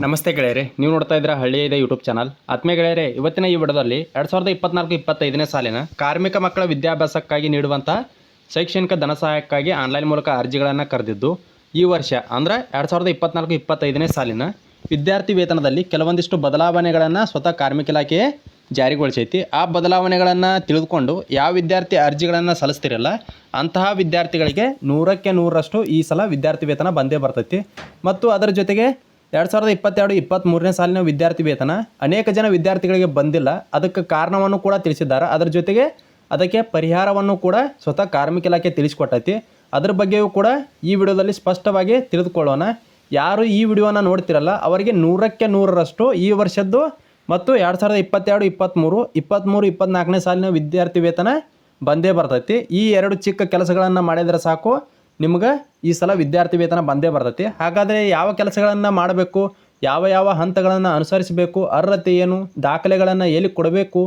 ನಮಸ್ತೆ ಗೆಳೆಯರೆ, ನೀವು ನೋಡ್ತಾ ಇದ್ದೀರಾ ಹಳ್ಳಿಯ ಇದೆ ಯೂಟ್ಯೂಬ್ ಚಾನಲ್ ಆತ್ಮೀಯ ಗೆಳೆಯರೆ, ಇವತ್ತಿನ ಈ ವಿಡಿಯೋದಲ್ಲಿ ಎರಡು ಸಾವಿರದ ಇಪ್ಪತ್ನಾಲ್ಕು ಇಪ್ಪತ್ತೈದನೇ ಸಾಲಿನ ಕಾರ್ಮಿಕ ಮಕ್ಕಳ ವಿದ್ಯಾಭ್ಯಾಸಕ್ಕಾಗಿ ನೀಡುವಂಥ ಶೈಕ್ಷಣಿಕ ಧನ ಸಹಾಯಕ್ಕಾಗಿ ಆನ್ಲೈನ್ ಮೂಲಕ ಅರ್ಜಿಗಳನ್ನು ಕರೆದಿದ್ದು, ಈ ವರ್ಷ ಅಂದರೆ ಎರಡು ಸಾವಿರದ ಇಪ್ಪತ್ನಾಲ್ಕು ಇಪ್ಪತ್ತೈದನೇ ಸಾಲಿನ ವಿದ್ಯಾರ್ಥಿ ವೇತನದಲ್ಲಿ ಕೆಲವೊಂದಿಷ್ಟು ಬದಲಾವಣೆಗಳನ್ನು ಸ್ವತಃ ಕಾರ್ಮಿಕ ಇಲಾಖೆ ಜಾರಿಗೊಳಿಸೈತಿ. ಆ ಬದಲಾವಣೆಗಳನ್ನು ತಿಳಿದುಕೊಂಡು ಯಾವ ವಿದ್ಯಾರ್ಥಿ ಅರ್ಜಿಗಳನ್ನು ಸಲ್ಲಿಸ್ತಿರಲ್ಲ, ಅಂತಹ ವಿದ್ಯಾರ್ಥಿಗಳಿಗೆ ನೂರಕ್ಕೆ ನೂರರಷ್ಟು ಈ ಸಲ ವಿದ್ಯಾರ್ಥಿ ವೇತನ ಬಂದೇ ಬರ್ತೈತಿ. ಮತ್ತು ಅದರ ಜೊತೆಗೆ ಎರಡು ಸಾವಿರದ ಇಪ್ಪತ್ತೆರಡು ಇಪ್ಪತ್ತ್ಮೂರನೇ ಸಾಲಿನ ವಿದ್ಯಾರ್ಥಿ ವೇತನ ಅನೇಕ ಜನ ವಿದ್ಯಾರ್ಥಿಗಳಿಗೆ ಬಂದಿಲ್ಲ. ಅದಕ್ಕೆ ಕಾರಣವನ್ನು ಕೂಡ ತಿಳಿಸಿದ್ದಾರೆ. ಅದರ ಜೊತೆಗೆ ಅದಕ್ಕೆ ಪರಿಹಾರವನ್ನು ಕೂಡ ಸ್ವತಃ ಕಾರ್ಮಿಕ ಇಲಾಖೆ ತಿಳಿಸಿಕೊಟ್ಟೈತಿ. ಅದ್ರ ಬಗ್ಗೆಯೂ ಕೂಡ ಈ ವಿಡಿಯೋದಲ್ಲಿ ಸ್ಪಷ್ಟವಾಗಿ ತಿಳಿದುಕೊಳ್ಳೋಣ. ಯಾರು ಈ ವಿಡಿಯೋನ ನೋಡ್ತಿರಲ್ಲ, ಅವರಿಗೆ ನೂರಕ್ಕೆ ನೂರರಷ್ಟು ಈ ವರ್ಷದ್ದು ಮತ್ತು ಎರಡು ಸಾವಿರದ ಇಪ್ಪತ್ತೆರಡು ಇಪ್ಪತ್ತ್ಮೂರು ಇಪ್ಪತ್ತ್ಮೂರು ಇಪ್ಪತ್ತ್ನಾಲ್ಕನೇ ಸಾಲಿನ ವಿದ್ಯಾರ್ಥಿ ವೇತನ ಬಂದೇ ಬರ್ತೈತಿ. ಈ ಎರಡು ಚಿಕ್ಕ ಕೆಲಸಗಳನ್ನು ಮಾಡಿದರೆ ಸಾಕು. ನಿಮ್ಗೆ ಈ ಸಲ ವಿದ್ಯಾರ್ಥಿ ವೇತನ ಬಂದೇ ಬರ್ತೈತಿ. ಹಾಗಾದರೆ ಯಾವ ಕೆಲಸಗಳನ್ನು ಮಾಡಬೇಕು, ಯಾವ ಯಾವ ಹಂತಗಳನ್ನು ಅನುಸರಿಸಬೇಕು, ಅರ್ಹತೆ ಏನು, ದಾಖಲೆಗಳನ್ನು ಎಲ್ಲಿ ಕೊಡಬೇಕು,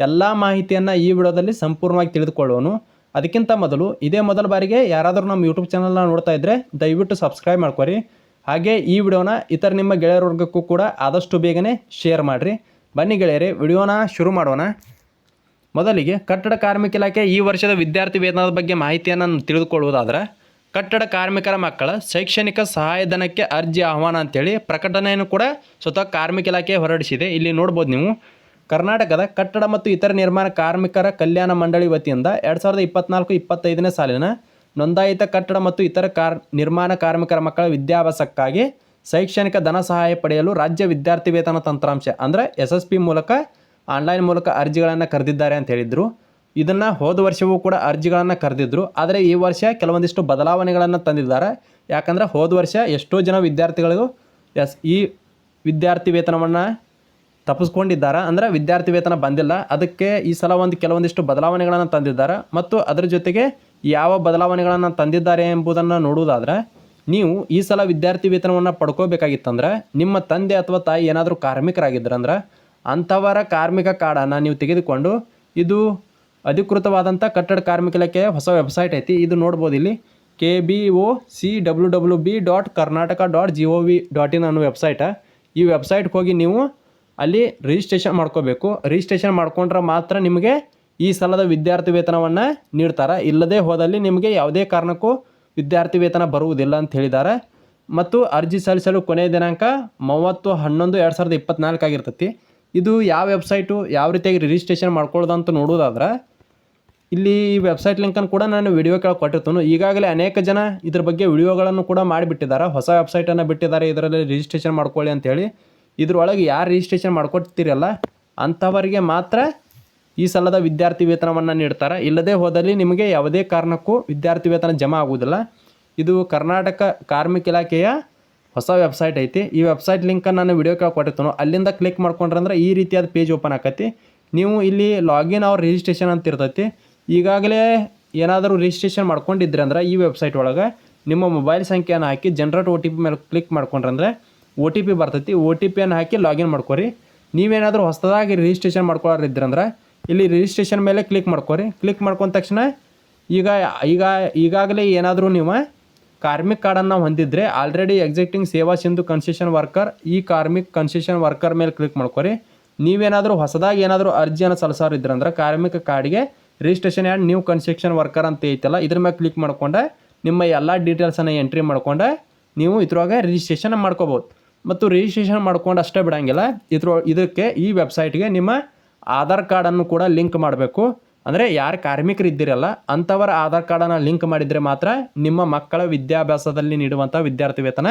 ಎಲ್ಲ ಮಾಹಿತಿಯನ್ನು ಈ ವಿಡಿಯೋದಲ್ಲಿ ಸಂಪೂರ್ಣವಾಗಿ ತಿಳಿದುಕೊಳ್ಳೋನು. ಅದಕ್ಕಿಂತ ಮೊದಲು ಇದೇ ಮೊದಲ ಬಾರಿಗೆ ಯಾರಾದರೂ ನಮ್ಮ ಯೂಟ್ಯೂಬ್ ಚಾನಲ್ನ ನೋಡ್ತಾ ಇದ್ದರೆ ದಯವಿಟ್ಟು ಸಬ್ಸ್ಕ್ರೈಬ್ ಮಾಡ್ಕೊರಿ. ಹಾಗೆ ಈ ವಿಡಿಯೋನ ಇತರ ನಿಮ್ಮ ಗೆಳೆಯರ ವರ್ಗಕ್ಕೂ ಕೂಡ ಆದಷ್ಟು ಬೇಗನೆ ಶೇರ್ ಮಾಡಿರಿ. ಬನ್ನಿ ಗೆಳೆಯರೆ, ವಿಡಿಯೋನ ಶುರು ಮಾಡೋಣ. ಮೊದಲಿಗೆ ಕಟ್ಟಡ ಕಾರ್ಮಿಕ ಇಲಾಖೆ ಈ ವರ್ಷದ ವಿದ್ಯಾರ್ಥಿ ವೇತನದ ಬಗ್ಗೆ ಮಾಹಿತಿಯನ್ನು ತಿಳಿದುಕೊಳ್ಳುವುದಾದ್ರೆ ಕಟ್ಟಡ ಕಾರ್ಮಿಕರ ಮಕ್ಕಳ ಶೈಕ್ಷಣಿಕ ಸಹಾಯಧನಕ್ಕೆ ಅರ್ಜಿ ಆಹ್ವಾನ ಅಂತೇಳಿ ಪ್ರಕಟಣೆಯನ್ನು ಕೂಡ ಸ್ವತಃ ಕಾರ್ಮಿಕ ಇಲಾಖೆ ಹೊರಡಿಸಿದೆ. ಇಲ್ಲಿ ನೋಡ್ಬೋದು ನೀವು, ಕರ್ನಾಟಕದ ಕಟ್ಟಡ ಮತ್ತು ಇತರ ನಿರ್ಮಾಣ ಕಾರ್ಮಿಕರ ಕಲ್ಯಾಣ ಮಂಡಳಿ ವತಿಯಿಂದ ಎರಡು ಸಾವಿರದ ಇಪ್ಪತ್ನಾಲ್ಕು ಇಪ್ಪತ್ತೈದನೇ ಸಾಲಿನ ನೋಂದಾಯಿತ ಕಟ್ಟಡ ಮತ್ತು ಇತರ ಕಾರ್, ನಿರ್ಮಾಣ ಕಾರ್ಮಿಕರ ಮಕ್ಕಳ ವಿದ್ಯಾಭ್ಯಾಸಕ್ಕಾಗಿ ಶೈಕ್ಷಣಿಕ ಧನ ಸಹಾಯ ಪಡೆಯಲು ರಾಜ್ಯ ವಿದ್ಯಾರ್ಥಿ ವೇತನ ತಂತ್ರಾಂಶ, ಅಂದರೆ ಎಸ್ ಪಿ ಮೂಲಕ ಆನ್ಲೈನ್ ಮೂಲಕ ಅರ್ಜಿಗಳನ್ನು ಕರೆದಿದ್ದಾರೆ ಅಂತ ಹೇಳಿದರು. ಇದನ್ನು ಹೋದ ವರ್ಷವೂ ಕೂಡ ಅರ್ಜಿಗಳನ್ನು ಕರೆದಿದ್ದರು ಆದರೆ ಈ ವರ್ಷ ಕೆಲವೊಂದಿಷ್ಟು ಬದಲಾವಣೆಗಳನ್ನು ತಂದಿದ್ದಾರೆ. ಯಾಕಂದರೆ ಹೋದ ವರ್ಷ ಎಷ್ಟೋ ಜನ ವಿದ್ಯಾರ್ಥಿಗಳಿಗೂ ಎಸ್, ಈ ವಿದ್ಯಾರ್ಥಿ ವೇತನವನ್ನು ತಪ್ಪಿಸ್ಕೊಂಡಿದ್ದಾರೆ. ಅಂದರೆ ವಿದ್ಯಾರ್ಥಿ ವೇತನ ಬಂದಿಲ್ಲ. ಅದಕ್ಕೆ ಈ ಸಲ ಒಂದು ಕೆಲವೊಂದಿಷ್ಟು ಬದಲಾವಣೆಗಳನ್ನು ತಂದಿದ್ದಾರೆ. ಮತ್ತು ಅದರ ಜೊತೆಗೆ ಯಾವ ಬದಲಾವಣೆಗಳನ್ನು ತಂದಿದ್ದಾರೆ ಎಂಬುದನ್ನು ನೋಡುವುದಾದರೆ, ನೀವು ಈ ಸಲ ವಿದ್ಯಾರ್ಥಿ ವೇತನವನ್ನು ಪಡ್ಕೋಬೇಕಾಗಿತ್ತಂದ್ರೆ, ನಿಮ್ಮ ತಂದೆ ಅಥವಾ ತಾಯಿ ಏನಾದರೂ ಕಾರ್ಮಿಕರಾಗಿದ್ದರಂದ್ರೆ ಅಂಥವರ ಕಾರ್ಮಿಕ ಕಾರ್ಡನ್ನು ನೀವು ತೆಗೆದುಕೊಂಡು ಇದು ಅಧಿಕೃತವಾದಂಥ ಕಟ್ಟಡ ಕಾರ್ಮಿಕ ಇಲಾಖೆಯ ಹೊಸ ವೆಬ್ಸೈಟ್ ಐತಿ, ಇದು ನೋಡ್ಬೋದು ಇಲ್ಲಿ. K B O C W W B dot Karnataka dot G O V dot in ಅನ್ನೋ ವೆಬ್ಸೈಟ. ಈ ವೆಬ್ಸೈಟ್ಗೆ ಹೋಗಿ ನೀವು ಅಲ್ಲಿ ರಿಜಿಸ್ಟ್ರೇಷನ್ ಮಾಡ್ಕೋಬೇಕು. ರಿಜಿಸ್ಟ್ರೇಷನ್ ಮಾಡ್ಕೊಂಡ್ರೆ ಮಾತ್ರ ನಿಮಗೆ ಈ ಸಲದ ವಿದ್ಯಾರ್ಥಿ ವೇತನವನ್ನು ನೀಡ್ತಾರೆ. ಇಲ್ಲದೆ ಹೋದಲ್ಲಿ ನಿಮಗೆ ಯಾವುದೇ ಕಾರಣಕ್ಕೂ ವಿದ್ಯಾರ್ಥಿ ವೇತನ ಬರುವುದಿಲ್ಲ ಅಂತ ಹೇಳಿದ್ದಾರೆ. ಮತ್ತು ಅರ್ಜಿ ಸಲ್ಲಿಸಲು ಕೊನೆಯ ದಿನಾಂಕ ಮೂವತ್ತು ಹನ್ನೊಂದು ಎರಡು ಸಾವಿರದ ಇಪ್ಪತ್ತ್ನಾಲ್ಕು ಆಗಿರ್ತೈತಿ. ಇದು ಯಾವ ವೆಬ್ಸೈಟು ಯಾವ ರೀತಿಯಾಗಿ ರಿಜಿಸ್ಟ್ರೇಷನ್ ಮಾಡ್ಕೊಳ್ಳೋದು ಅಂತ ನೋಡೋದಾದ್ರೆ, ಇಲ್ಲಿ ಈ ವೆಬ್ಸೈಟ್ ಲಿಂಕನ್ನು ಕೂಡ ನಾನು ವಿಡಿಯೋ ಕೆಳಗೆ ಕೊಟ್ಟಿರ್ತೀನಿ. ಈಗಾಗಲೇ ಅನೇಕ ಜನ ಇದ್ರ ಬಗ್ಗೆ ವಿಡಿಯೋಗಳನ್ನು ಕೂಡ ಮಾಡಿಬಿಟ್ಟಿದ್ದಾರೆ. ಹೊಸ ವೆಬ್ಸೈಟನ್ನು ಬಿಟ್ಟಿದ್ದಾರೆ. ಇದರಲ್ಲಿ ರಿಜಿಸ್ಟ್ರೇಷನ್ ಮಾಡ್ಕೊಳ್ಳಿ ಅಂತೇಳಿ. ಇದ್ರೊಳಗೆ ಯಾರು ರಿಜಿಸ್ಟ್ರೇಷನ್ ಮಾಡ್ಕೊಡ್ತೀರಲ್ಲ ಅಂಥವರಿಗೆ ಮಾತ್ರ ಈ ಸಲದ ವಿದ್ಯಾರ್ಥಿ ವೇತನವನ್ನು ನೀಡ್ತಾರೆ. ಇಲ್ಲದೇ ಹೋದಲ್ಲಿ ನಿಮಗೆ ಯಾವುದೇ ಕಾರಣಕ್ಕೂ ವಿದ್ಯಾರ್ಥಿ ವೇತನ ಜಮಾ ಆಗುವುದಿಲ್ಲ. ಇದು ಕರ್ನಾಟಕ ಕಾರ್ಮಿಕ ಇಲಾಖೆಯ ಹೊಸ ವೆಬ್ಸೈಟ್ ಐತಿ. ಈ ವೆಬ್ಸೈಟ್ ಲಿಂಕನ್ನು ನಾನು ವಿಡಿಯೋ ಕೆಳಗೆ ಕೊಟ್ಟಿರ್ತಾನೋ, ಅಲ್ಲಿಂದ ಕ್ಲಿಕ್ ಮಾಡ್ಕೊಂಡ್ರಂದ್ರೆ ಈ ರೀತಿಯಾದ ಪೇಜ್ ಓಪನ್ ಆಕತಿ. ನೀವು ಇಲ್ಲಿ ಲಾಗಿನ್ ಅವ್ರ ರಿಜಿಸ್ಟ್ರೇಷನ್ ಅಂತ ಇರ್ತೈತಿ. ಈಗಾಗಲೇ ಏನಾದರೂ ರಿಜಿಸ್ಟ್ರೇಷನ್ ಮಾಡ್ಕೊಂಡಿದ್ರೆ ಅಂದ್ರೆ ಈ ವೆಬ್ಸೈಟ್ ಒಳಗೆ ನಿಮ್ಮ ಮೊಬೈಲ್ ಸಂಖ್ಯೆಯನ್ನು ಹಾಕಿ ಜನ್ರೇಟ್ ಒ ಟಿ ಪಿ ಮೇಲೆ ಕ್ಲಿಕ್ ಮಾಡ್ಕೊಂಡ್ರಂದ್ರೆ ಒ ಟಿ ಪಿ ಬರ್ತೈತಿ. ಒ ಟಿ ಪಿಯನ್ನು ಹಾಕಿ ಲಾಗಿನ್ ಮಾಡ್ಕೊರಿ. ನೀವೇನಾದರೂ ಹೊಸದಾಗಿ ರಿಜಿಸ್ಟ್ರೇಷನ್ ಮಾಡ್ಕೊಳ್ಳೋರಿದ್ರಂದ್ರೆ ಇಲ್ಲಿ ರಿಜಿಸ್ಟ್ರೇಷನ್ ಮೇಲೆ ಕ್ಲಿಕ್ ಮಾಡ್ಕೊರಿ. ಕ್ಲಿಕ್ ಮಾಡ್ಕೊಂಡ ತಕ್ಷಣ ಈಗ ಈಗ, ಈಗಾಗಲೇ ಏನಾದರೂ ನೀವು ಕಾರ್ಮಿಕ್ ಕಾರ್ಡನ್ನು ಹೊಂದಿದ್ರೆ already existing Seva Sindhu concession worker ಈ ಕಾರ್ಮಿಕ್ ಕನ್ಸೆಷನ್ ವರ್ಕರ್ ಮೇಲೆ ಕ್ಲಿಕ್ ಮಾಡ್ಕೊರಿ. ನೀವೇನಾದರೂ ಹೊಸದಾಗಿ ಏನಾದರೂ ಅರ್ಜಿಯನ್ನು ಸಲ್ಲಿಸೋರಿದ್ರಂದ್ರೆ ಕಾರ್ಮಿಕ ಕಾರ್ಡ್ಗೆ registration and new construction worker ಅಂತ ಐತಲ್ಲ, ಇದ್ರ ಮೇಲೆ ಕ್ಲಿಕ್ ಮಾಡ್ಕೊಂಡೆ, ನಿಮ್ಮ ಎಲ್ಲ ಡೀಟೇಲ್ಸನ್ನು ಎಂಟ್ರಿ ಮಾಡ್ಕೊಂಡೆ, ನೀವು ಇದ್ರೊಳಗೆ ರಿಜಿಸ್ಟ್ರೇಷನ್ ಮಾಡ್ಕೋಬೋದು. ಮತ್ತು ರಿಜಿಸ್ಟ್ರೇಷನ್ ಮಾಡ್ಕೊಂಡು ಅಷ್ಟೇ ಬಿಡೋಂಗಿಲ್ಲ, ಇದ್ರ, ಇದಕ್ಕೆ ಈ ವೆಬ್ಸೈಟ್ಗೆ ನಿಮ್ಮ ಆಧಾರ್ ಕಾರ್ಡನ್ನು ಕೂಡ ಲಿಂಕ್ ಮಾಡಬೇಕು. ಅಂದರೆ ಯಾರು ಕಾರ್ಮಿಕರು ಇದ್ದಿರಲ್ಲ ಅಂಥವರ ಆಧಾರ್ ಕಾರ್ಡನ್ನು ಲಿಂಕ್ ಮಾಡಿದರೆ ಮಾತ್ರ ನಿಮ್ಮ ಮಕ್ಕಳ ವಿದ್ಯಾಭ್ಯಾಸದಲ್ಲಿ ನೀಡುವಂಥ ವಿದ್ಯಾರ್ಥಿ ವೇತನ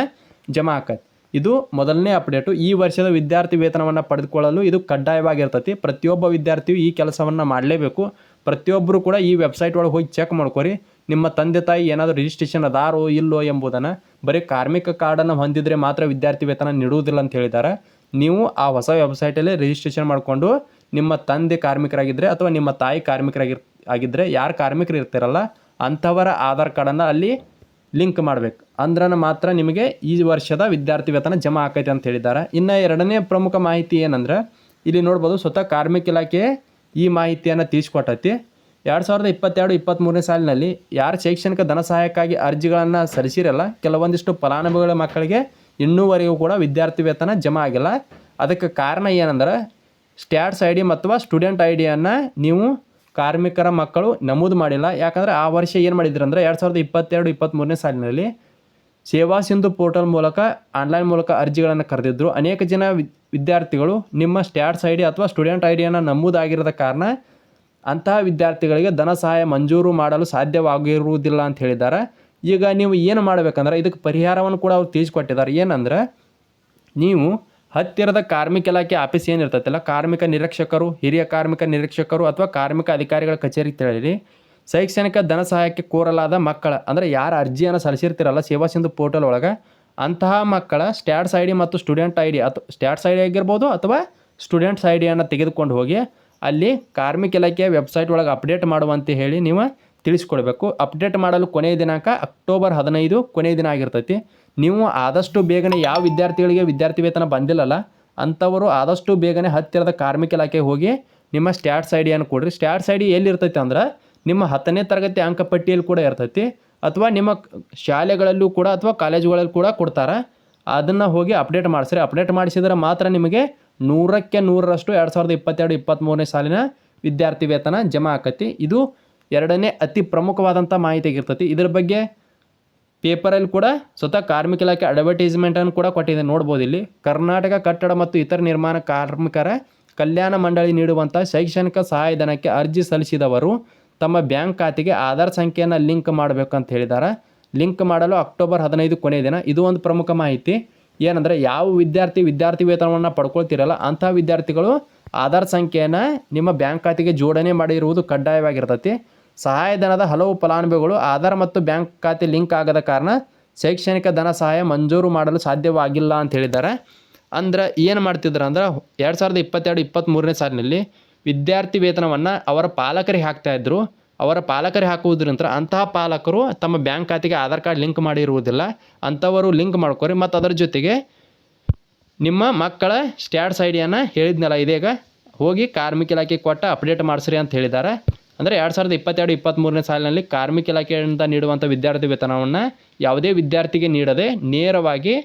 ಜಮಾ ಆಕೈತೆ. ಇದು ಮೊದಲನೇ ಅಪ್ಡೇಟು. ಈ ವರ್ಷದ ವಿದ್ಯಾರ್ಥಿ ವೇತನವನ್ನು ಪಡೆದುಕೊಳ್ಳಲು ಇದು ಕಡ್ಡಾಯವಾಗಿರ್ತೈತಿ. ಪ್ರತಿಯೊಬ್ಬ ವಿದ್ಯಾರ್ಥಿಯು ಈ ಕೆಲಸವನ್ನು ಮಾಡಲೇಬೇಕು. ಪ್ರತಿಯೊಬ್ಬರು ಕೂಡ ಈ ವೆಬ್ಸೈಟ್ ಒಳಗೆ ಹೋಗಿ ಚೆಕ್ ಮಾಡ್ಕೊರಿ. ನಿಮ್ಮ ತಂದೆ ತಾಯಿ ಏನಾದರೂ ರಿಜಿಸ್ಟ್ರೇಷನ್ ಅದಾರೋ ಇಲ್ಲೋ ಎಂಬುದನ್ನು. ಬರೀ ಕಾರ್ಮಿಕ ಕಾರ್ಡನ್ನು ಹೊಂದಿದರೆ ಮಾತ್ರ ವಿದ್ಯಾರ್ಥಿ ವೇತನ ನೀಡುವುದಿಲ್ಲ ಅಂತ ಹೇಳಿದ್ದಾರೆ ನೀವು ಆ ಹೊಸ ವೆಬ್ಸೈಟಲ್ಲಿ ರಿಜಿಸ್ಟ್ರೇಷನ್ ಮಾಡಿಕೊಂಡು ನಿಮ್ಮ ತಂದೆ ಕಾರ್ಮಿಕರಾಗಿದ್ದರೆ ಅಥವಾ ನಿಮ್ಮ ತಾಯಿ ಕಾರ್ಮಿಕರಾಗಿರ್ ಆಗಿದ್ದರೆ ಯಾರು ಕಾರ್ಮಿಕರು ಇರ್ತಿರಲ್ಲ, ಅಂಥವರ ಆಧಾರ್ ಕಾರ್ಡನ್ನು ಅಲ್ಲಿ ಲಿಂಕ್ ಮಾಡಬೇಕು. ಅಂದ್ರೆ ಮಾತ್ರ ನಿಮಗೆ ಈ ವರ್ಷದ ವಿದ್ಯಾರ್ಥಿ ವೇತನ ಜಮಾ ಆಕೈತೆ ಅಂತ ಹೇಳಿದ್ದಾರೆ. ಇನ್ನು ಎರಡನೇ ಪ್ರಮುಖ ಮಾಹಿತಿ ಏನಂದ್ರೆ, ಇಲ್ಲಿ ನೋಡ್ಬೋದು ಸ್ವತಃ ಕಾರ್ಮಿಕ ಇಲಾಖೆ ಈ ಮಾಹಿತಿಯನ್ನು ತೀರಿಸ್ಕೊಟ್ಟೈತಿ ಎರಡು ಸಾವಿರದ ಇಪ್ಪತ್ತೆರಡು ಇಪ್ಪತ್ತ್ಮೂರನೇ ಸಾಲಿನಲ್ಲಿ ಯಾರು ಶೈಕ್ಷಣಿಕ ಧನ ಸಹಾಯಕ್ಕಾಗಿ ಅರ್ಜಿಗಳನ್ನು ಸಲ್ಲಿಸಿರಲ್ಲ, ಕೆಲವೊಂದಿಷ್ಟು ಫಲಾನುಭವಿಗಳ ಮಕ್ಕಳಿಗೆ ಇನ್ನೂವರೆಗೂ ಕೂಡ ವಿದ್ಯಾರ್ಥಿ ವೇತನ ಜಮಾ ಆಗಿಲ್ಲ. ಅದಕ್ಕೆ ಕಾರಣ ಏನಂದ್ರೆ ಸ್ಟ್ಯಾಟ್ಸ್ ಐ ಡಿ ಅಥವಾ ಸ್ಟೂಡೆಂಟ್ ಐ ಡಿಯನ್ನು ನೀವು ಕಾರ್ಮಿಕರ ಮಕ್ಕಳು ನಮೂದು ಮಾಡಿಲ್ಲ. ಯಾಕಂದರೆ ಆ ವರ್ಷ ಏನು ಮಾಡಿದ್ರು ಅಂದರೆ ಎರಡು ಸಾವಿರದ ಇಪ್ಪತ್ತೆರಡು ಇಪ್ಪತ್ತ್ಮೂರನೇ ಸಾಲಿನಲ್ಲಿ ಸೇವಾ ಸಿಂಧು ಪೋರ್ಟಲ್ ಮೂಲಕ ಆನ್ಲೈನ್ ಮೂಲಕ ಅರ್ಜಿಗಳನ್ನು ಕರೆದಿದ್ದರು ಅನೇಕ ಜನ ವಿದ್ಯಾರ್ಥಿಗಳು ನಿಮ್ಮ ಸ್ಟ್ಯಾಟ್ಸ್ ಐ ಡಿ ಅಥವಾ ಸ್ಟೂಡೆಂಟ್ ಐ ಡಿಯನ್ನು ನಮೂದಾಗಿರದ ಕಾರಣ ಅಂತಹ ವಿದ್ಯಾರ್ಥಿಗಳಿಗೆ ಧನ ಸಹಾಯ ಮಂಜೂರು ಮಾಡಲು ಸಾಧ್ಯವಾಗಿರುವುದಿಲ್ಲ ಅಂತ ಹೇಳಿದ್ದಾರೆ. ಈಗ ನೀವು ಏನು ಮಾಡಬೇಕಂದ್ರೆ ಇದಕ್ಕೆ ಪರಿಹಾರವನ್ನು ಕೂಡ ಅವ್ರು ತಿಳಿಸ್ಕೊಟ್ಟಿದ್ದಾರೆ. ಏನಂದ್ರೆ ನೀವು ಹತ್ತಿರದ ಕಾರ್ಮಿಕ ಇಲಾಖೆ ಆಫೀಸ್ ಏನಿರ್ತೈತಲ್ಲ, ಕಾರ್ಮಿಕ ನಿರೀಕ್ಷಕರು, ಹಿರಿಯ ಕಾರ್ಮಿಕ ನಿರೀಕ್ಷಕರು ಅಥವಾ ಕಾರ್ಮಿಕ ಅಧಿಕಾರಿಗಳ ಕಚೇರಿಗೆ ತೆರಳಿರಿ ಶೈಕ್ಷಣಿಕ ಧನ ಸಹಾಯಕ್ಕೆ ಕೋರಲಾದ ಮಕ್ಕಳ, ಅಂದರೆ ಯಾರು ಅರ್ಜಿಯನ್ನು ಸಲ್ಲಿಸಿರ್ತಿರಲ್ಲ, ಸೇವಾ ಸಿಂಧು ಪೋರ್ಟಲ್ ಒಳಗೆ, ಅಂತಹ ಮಕ್ಕಳ ಸ್ಟ್ಯಾಟ್ಸ್ ಐ ಡಿ ಮತ್ತು ಸ್ಟೂಡೆಂಟ್ ಐ ಡಿ ಅಥವಾ ಸ್ಟ್ಯಾಟ್ಸ್ ಐ ಡಿ ಆಗಿರ್ಬೋದು ಅಥವಾ ಸ್ಟೂಡೆಂಟ್ಸ್ ಐ ಡಿಯನ್ನು ತೆಗೆದುಕೊಂಡು ಹೋಗಿ ಅಲ್ಲಿ ಕಾರ್ಮಿಕ ಇಲಾಖೆಯ ವೆಬ್ಸೈಟ್ ಒಳಗೆ ಅಪ್ಡೇಟ್ ಮಾಡುವಂತೆ ಹೇಳಿ ನೀವು ತಿಳಿಸ್ಕೊಡ್ಬೇಕು. ಅಪ್ಡೇಟ್ ಮಾಡಲು ಕೊನೆಯ ದಿನಾಂಕ ಅಕ್ಟೋಬರ್ ಹದಿನೈದು ಕೊನೆಯ ದಿನ ಆಗಿರ್ತೈತಿ. ನೀವು ಆದಷ್ಟು ಬೇಗನೆ ಯಾವ ವಿದ್ಯಾರ್ಥಿಗಳಿಗೆ ವಿದ್ಯಾರ್ಥಿ ವೇತನ ಬಂದಿಲ್ಲಲ್ಲ, ಅಂಥವರು ಆದಷ್ಟು ಬೇಗನೆ ಹತ್ತಿರದ ಕಾರ್ಮಿಕ ಇಲಾಖೆಗೆ ಹೋಗಿ ನಿಮ್ಮ ಸ್ಟ್ಯಾಟ್ಸ್ ಐ ಡಿಯನ್ನು ಕೊಡ್ರಿ. ಸ್ಟ್ಯಾಟ್ಸ್ ಐ ಡಿ ಎಲ್ಲಿ ಇರ್ತೈತೆ ಅಂದ್ರೆ ನಿಮ್ಮ ಹತ್ತನೇ ತರಗತಿ ಅಂಕಪಟ್ಟಿಯಲ್ಲಿ ಕೂಡ ಇರ್ತೈತಿ, ಅಥವಾ ನಿಮ್ಮ ಶಾಲೆಗಳಲ್ಲೂ ಕೂಡ ಅಥವಾ ಕಾಲೇಜುಗಳಲ್ಲಿ ಕೂಡ ಕೊಡ್ತಾರೆ. ಅದನ್ನು ಹೋಗಿ ಅಪ್ಡೇಟ್ ಮಾಡಿಸ್ರಿ. ಅಪ್ಡೇಟ್ ಮಾಡಿಸಿದ್ರೆ ಮಾತ್ರ ನಿಮಗೆ ನೂರಕ್ಕೆ ನೂರರಷ್ಟು ಎರಡು ಸಾವಿರದ ಇಪ್ಪತ್ತೆರಡು ಇಪ್ಪತ್ತ್ಮೂರನೇ ಸಾಲಿನ ವಿದ್ಯಾರ್ಥಿ ವೇತನ ಜಮಾ ಆಕತಿ. ಇದು ಎರಡನೇ ಅತಿ ಪ್ರಮುಖವಾದಂಥ ಮಾಹಿತಿ ಆಗಿರ್ತೈತಿ ಇದ್ರ ಬಗ್ಗೆ ಪೇಪರಲ್ಲಿ ಕೂಡ ಸ್ವತಃ ಕಾರ್ಮಿಕ ಇಲಾಖೆ ಅಡ್ವರ್ಟೈಸ್ಮೆಂಟನ್ನು ಕೂಡ ಕೊಟ್ಟಿದೆ. ನೋಡ್ಬೋದು ಇಲ್ಲಿ. ಕರ್ನಾಟಕ ಕಟ್ಟಡ ಮತ್ತು ಇತರ ನಿರ್ಮಾಣ ಕಾರ್ಮಿಕರ ಕಲ್ಯಾಣ ಮಂಡಳಿ ನೀಡುವಂಥ ಶೈಕ್ಷಣಿಕ ಸಹಾಯಧನಕ್ಕೆ ಅರ್ಜಿ ಸಲ್ಲಿಸಿದವರು ತಮ್ಮ ಬ್ಯಾಂಕ್ ಖಾತೆಗೆ ಆಧಾರ್ ಸಂಖ್ಯೆಯನ್ನು ಲಿಂಕ್ ಮಾಡಬೇಕು ಅಂತ ಹೇಳಿದ್ದಾರೆ. ಲಿಂಕ್ ಮಾಡಲು ಅಕ್ಟೋಬರ್ ಹದಿನೈದು ಕೊನೆಯ ದಿನ. ಇದು ಒಂದು ಪ್ರಮುಖ ಮಾಹಿತಿ. ಏನಂದರೆ ಯಾವ ವಿದ್ಯಾರ್ಥಿ ವಿದ್ಯಾರ್ಥಿ ವೇತನವನ್ನು ಪಡ್ಕೊಳ್ತಿರಲ್ಲ, ಅಂಥ ವಿದ್ಯಾರ್ಥಿಗಳು ಆಧಾರ್ ಸಂಖ್ಯೆಯನ್ನು ನಿಮ್ಮ ಬ್ಯಾಂಕ್ ಖಾತೆಗೆ ಜೋಡಣೆ ಮಾಡಿರುವುದು ಕಡ್ಡಾಯವಾಗಿರ್ತೈತಿ. ಸಹಾಯಧನದ ಹಲವು ಫಲಾನುಭವಿಗಳು ಆಧಾರ್ ಮತ್ತು ಬ್ಯಾಂಕ್ ಖಾತೆ ಲಿಂಕ್ ಆಗದ ಕಾರಣ ಶೈಕ್ಷಣಿಕ ಧನ ಸಹಾಯ ಮಂಜೂರು ಮಾಡಲು ಸಾಧ್ಯವಾಗಿಲ್ಲ ಅಂತ ಹೇಳಿದ್ದಾರೆ. ಅಂದ್ರೆ ಏನು ಮಾಡ್ತಿದ್ರು ಅಂದ್ರೆ ಎರಡು ಸಾವಿರದ ಇಪ್ಪತ್ತೆರಡು ಇಪ್ಪತ್ತ್ಮೂರನೇ ಸಾಲಿನಲ್ಲಿ ವಿದ್ಯಾರ್ಥಿ ವೇತನವನ್ನು ಅವರ ಪಾಲಕರಿಗೆ ಹಾಕ್ತಾ ಇದ್ರು. ಅವರ ಪಾಲಕರಿಗೆ ಹಾಕುವುದರಿಂದ ಅಂತಹ ಪಾಲಕರು ತಮ್ಮ ಬ್ಯಾಂಕ್ ಖಾತೆಗೆ ಆಧಾರ್ ಕಾರ್ಡ್ ಲಿಂಕ್ ಮಾಡಿರುವುದಿಲ್ಲ. ಅಂಥವರು ಲಿಂಕ್ ಮಾಡ್ಕೊರಿ ಮತ್ತು ಅದರ ಜೊತೆಗೆ ನಿಮ್ಮ ಮಕ್ಕಳ ಸ್ಟ್ಯಾಟ್ಸ್ ಐಡಿಯನ್ನು ಡಿಯನ್ನು ಹೇಳಿದ್ನಲ್ಲ ಇದೀಗ ಹೋಗಿ ಕಾರ್ಮಿಕ ಇಲಾಖೆಗೆ ಕೊಟ್ಟ ಅಪ್ಡೇಟ್ ಮಾಡಿಸ್ರಿ ಅಂತ ಹೇಳಿದ್ದಾರೆ. ಅಂದರೆ ಎರಡು ಸಾವಿರದ ಇಪ್ಪತ್ತೆರಡು ಇಪ್ಪತ್ತ್ಮೂರನೇ ಸಾಲಿನಲ್ಲಿ ಕಾರ್ಮಿಕ ಇಲಾಖೆಯಿಂದ ನೀಡುವಂಥ ವಿದ್ಯಾರ್ಥಿ ವೇತನವನ್ನು ಯಾವುದೇ ವಿದ್ಯಾರ್ಥಿಗೆ ನೀಡದೆ ನೇರವಾಗಿ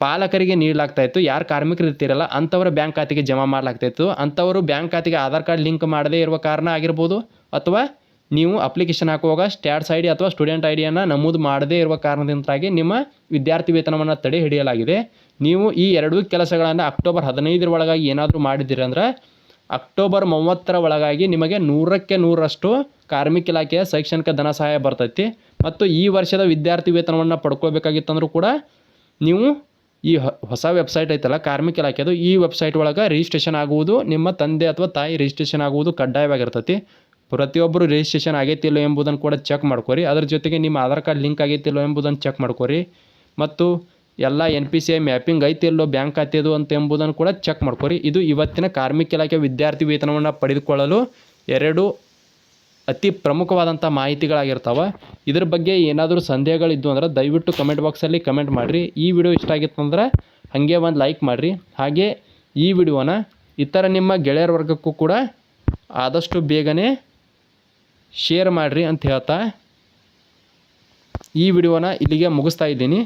ಪಾಲಕರಿಗೆ ನೀಡಲಾಗ್ತಾ ಇತ್ತು. ಯಾರು ಕಾರ್ಮಿಕರು ಇರ್ತಿರಲ್ಲ, ಅಂಥವ್ರ ಬ್ಯಾಂಕ್ ಖಾತೆಗೆ ಜಮಾ ಮಾಡಲಾಗ್ತಾ ಇತ್ತು. ಅಂಥವರು ಬ್ಯಾಂಕ್ ಖಾತೆಗೆ ಆಧಾರ್ ಕಾರ್ಡ್ ಲಿಂಕ್ ಮಾಡದೇ ಇರುವ ಕಾರಣ ಆಗಿರ್ಬೋದು, ಅಥವಾ ನೀವು ಅಪ್ಲಿಕೇಶನ್ ಹಾಕುವಾಗ ಸ್ಟ್ಯಾಟ್ಸ್ ಐ ಡಿ ಅಥವಾ ಸ್ಟೂಡೆಂಟ್ ಐ ಡಿಯನ್ನು ನಮೂದು ಮಾಡದೇ ಇರುವ ಕಾರಣದಿಂದಾಗಿ ನಿಮ್ಮ ವಿದ್ಯಾರ್ಥಿ ವೇತನವನ್ನು ತಡೆ ಹಿಡಿಯಲಾಗಿದೆ. ನೀವು ಈ ಎರಡೂ ಕೆಲಸಗಳನ್ನು ಅಕ್ಟೋಬರ್ ಹದಿನೈದರ ಒಳಗಾಗಿ ಏನಾದರೂ ಮಾಡಿದ್ದೀರಿ ಅಂದ್ರೆ ಅಕ್ಟೋಬರ್ ಮೂವತ್ತರ ಒಳಗಾಗಿ ನಿಮಗೆ ನೂರಕ್ಕೆ ನೂರರಷ್ಟು ಕಾರ್ಮಿಕ ಇಲಾಖೆಯ ಶೈಕ್ಷಣಿಕ ಧನ ಸಹಾಯ ಬರ್ತೈತಿ. ಮತ್ತು ಈ ವರ್ಷದ ವಿದ್ಯಾರ್ಥಿ ವೇತನವನ್ನು ಪಡ್ಕೊಳ್ಬೇಕಾಗಿತ್ತಂದ್ರೂ ಕೂಡ ನೀವು ಈ ಹೊಸ ವೆಬ್ಸೈಟ್ ಐತಲ್ಲ, ಕಾರ್ಮಿಕ ಇಲಾಖೆದು, ಈ ವೆಬ್ಸೈಟ್ ಒಳಗೆ ರಿಜಿಸ್ಟ್ರೇಷನ್ ಆಗುವುದು, ನಿಮ್ಮ ತಂದೆ ಅಥವಾ ತಾಯಿ ರಿಜಿಸ್ಟ್ರೇಷನ್ ಆಗುವುದು ಕಡ್ಡಾಯವಾಗಿರ್ತೈತಿ. ಪ್ರತಿಯೊಬ್ಬರು ರಿಜಿಸ್ಟ್ರೇಷನ್ ಆಗೈತಿಲ್ಲೋ ಎಂಬುದನ್ನು ಕೂಡ ಚೆಕ್ ಮಾಡ್ಕೊರಿ. ಅದ್ರ ಜೊತೆಗೆ ನಿಮ್ಮ ಆಧಾರ್ ಕಾರ್ಡ್ ಲಿಂಕ್ ಆಗೈತಿಲ್ಲೋ ಎಂಬುದನ್ನು ಚೆಕ್ ಮಾಡ್ಕೊರಿ. ಮತ್ತು ಎಲ್ಲ N P C I mapping ಐತಿ ಇಲ್ಲೋ ಬ್ಯಾಂಕ್ ಖಾತೆದು ಅಂತ ಎಂಬುದನ್ನು ಕೂಡ ಚೆಕ್ ಮಾಡ್ಕೊರಿ. ಇದು ಇವತ್ತಿನ ಕಾರ್ಮಿಕ ಇಲಾಖೆ ವಿದ್ಯಾರ್ಥಿ ವೇತನವನ್ನು ಪಡೆದುಕೊಳ್ಳಲು ಎರಡು ಅತಿ ಪ್ರಮುಖವಾದಂಥ ಮಾಹಿತಿಗಳಾಗಿರ್ತಾವೆ. ಇದ್ರ ಬಗ್ಗೆ ಏನಾದರೂ ಸಂದೇಹಗಳಿದ್ದು ಅಂದ್ರೆ ದಯವಿಟ್ಟು ಕಮೆಂಟ್ ಬಾಕ್ಸಲ್ಲಿ ಕಮೆಂಟ್ ಮಾಡಿರಿ. ಈ ವಿಡಿಯೋ ಇಷ್ಟ ಆಗಿತ್ತು ಅಂದ್ರೆ ಹಾಗೆ ಒಂದು ಲೈಕ್ ಮಾಡಿರಿ. ಹಾಗೆ ಈ ವಿಡಿಯೋನ ಇತರ ನಿಮ್ಮ ಗೆಳೆಯರ ವರ್ಗಕ್ಕೂ ಕೂಡ ಆದಷ್ಟು ಬೇಗನೆ ಶೇರ್ ಮಾಡಿರಿ ಅಂತ ಹೇಳ್ತಾ ಈ ವಿಡಿಯೋನ ಇಲ್ಲಿಗೆ ಮುಗಿಸ್ತಾ ಇದ್ದೀನಿ.